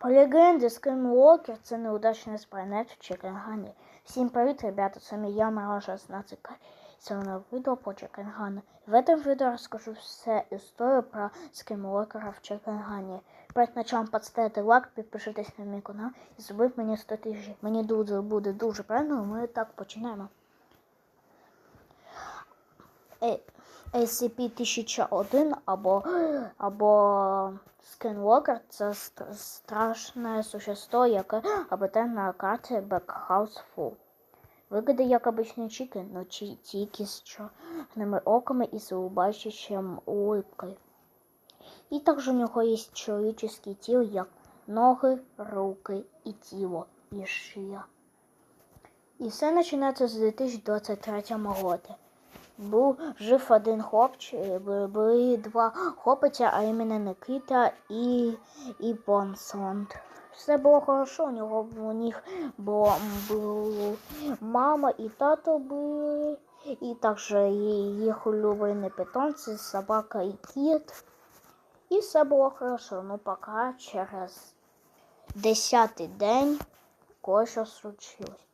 По легенді, Скінвокер – це неудачний в Чекенгані. Всім привіт, ребята, с вами я, 16 К. Сегодня видео по Чекенгану. В этом видео расскажу всю историю про скинвокера в Чекенгане. Перед началом поставте лайк, підпишитесь на мій канал і зробіть мені 100 тисяч. Мені дуже буде дуже правильно, ми так починаємо. Е, SCP-1001 або, або Skinwalker – це ст- страшне существо, яке обитає на карті Backhouse Full. Виглядає як обичний чікен, но ті- тільки з чорними оками і з улыбаючим улыбкою. І також у нього є чоловіче тіло, як ноги, руки і тіло, і шия. І все починається з 2023 року. Був жив один хлопчик, були два хлопця, а іменно Никита і, і Бонсонд. Все було хорошо, у нього у них було, було мама і тато були, і також їх улюблені питомці, собака і кіт. І все було хорошо, ну поки через десятий день кое-що случилось.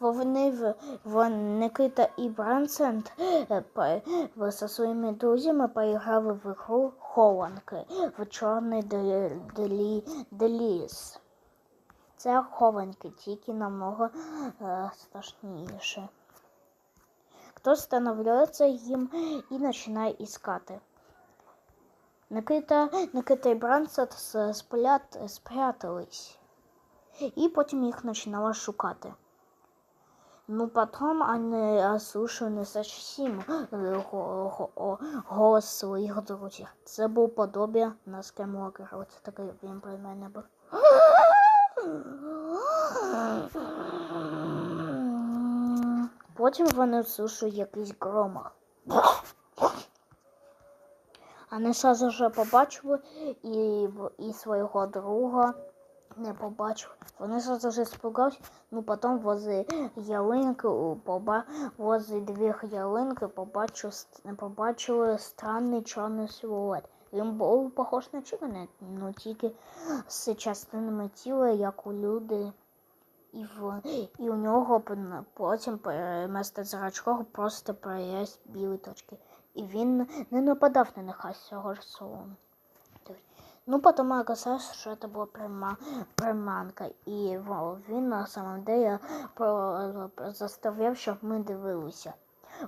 Вони в, в Никита і Брансенд е, по- в- зі своїми друзями поіграли в ігру Хованки в Чорний Де- Делі- Деліс. Це хованки, тільки намного е, страшніше. Хтось встановлюється їм і починає іскати. Никита, Никита і Брансет спрятались. І потім їх починала шукати. Ну, потом они ослушали совсем о- голос своїх друзів. Це був подобія на Скаймокера. Оце такий він про мене був. Потім вони слушали якийсь громах. Вони сразу же побачили і, і свого друга не побачили. Вони сразу спугались, ну потім возле ялинки, поба, возле двох ялинки побачив, побачили странний чорний силует. Він був похож на Чікана, ну тільки з частинами тіла, як у люди. І, в, і у нього потім вместо зрачков просто появились білі точки. І він не нападав на них, а цього ж солону. Ну, потім оказалось, що це була прима, приманка. І він на самом деле заставляв, щоб ми дивилися.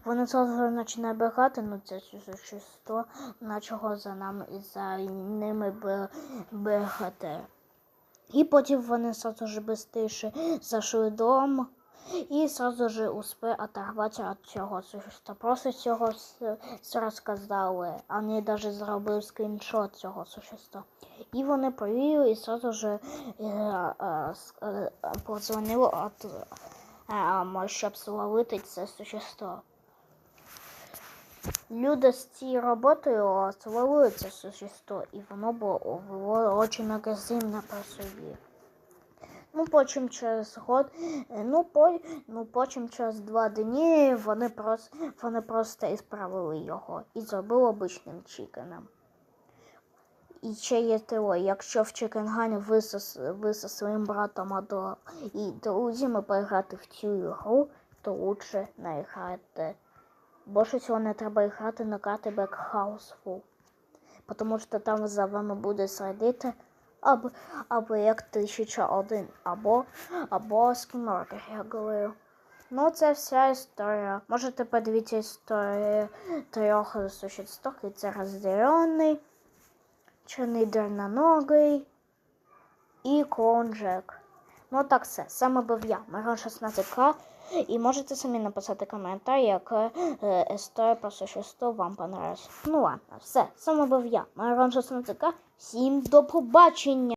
Вони зразу починає бігати, ну це существо почало за нами і за ними бігати. І потім вони же быстріше зайшли дом і сразу же успіли оторватися від цього существа. Просто цього розказали. Вони навіть зробили скріншот цього существа. І вони повірили і сразу же подзвонили, от, щоб зловити це существо. Люди з цією роботою зловили це существо, і воно було дуже агресивне по собі. Ну, потім через год, е, ну, по, ну, потім через два дні вони просто, вони просто ісправили його і зробили обичним чікеном. І ще є теорія, якщо в Чекенгані ви, зі- своїм братом Адо і друзями поіграти в цю ігру, то лучше не грати. Більше всього не треба грати на Backhouse Full. Тому що там за вами буде слідити або, або як 1001, або, або скіморкер, я говорю. Ну, це вся історія. Можете подивитися історію трьох существ. І це розділений, чорний дерноногий і клоун Джек. Ну так все. Саме був я, Мирон 16К. І можете самі написати коментар, як е, історія про существо вам понравилась. Ну ладно, все. Саме був я, Марон 16К. Всім до побачення!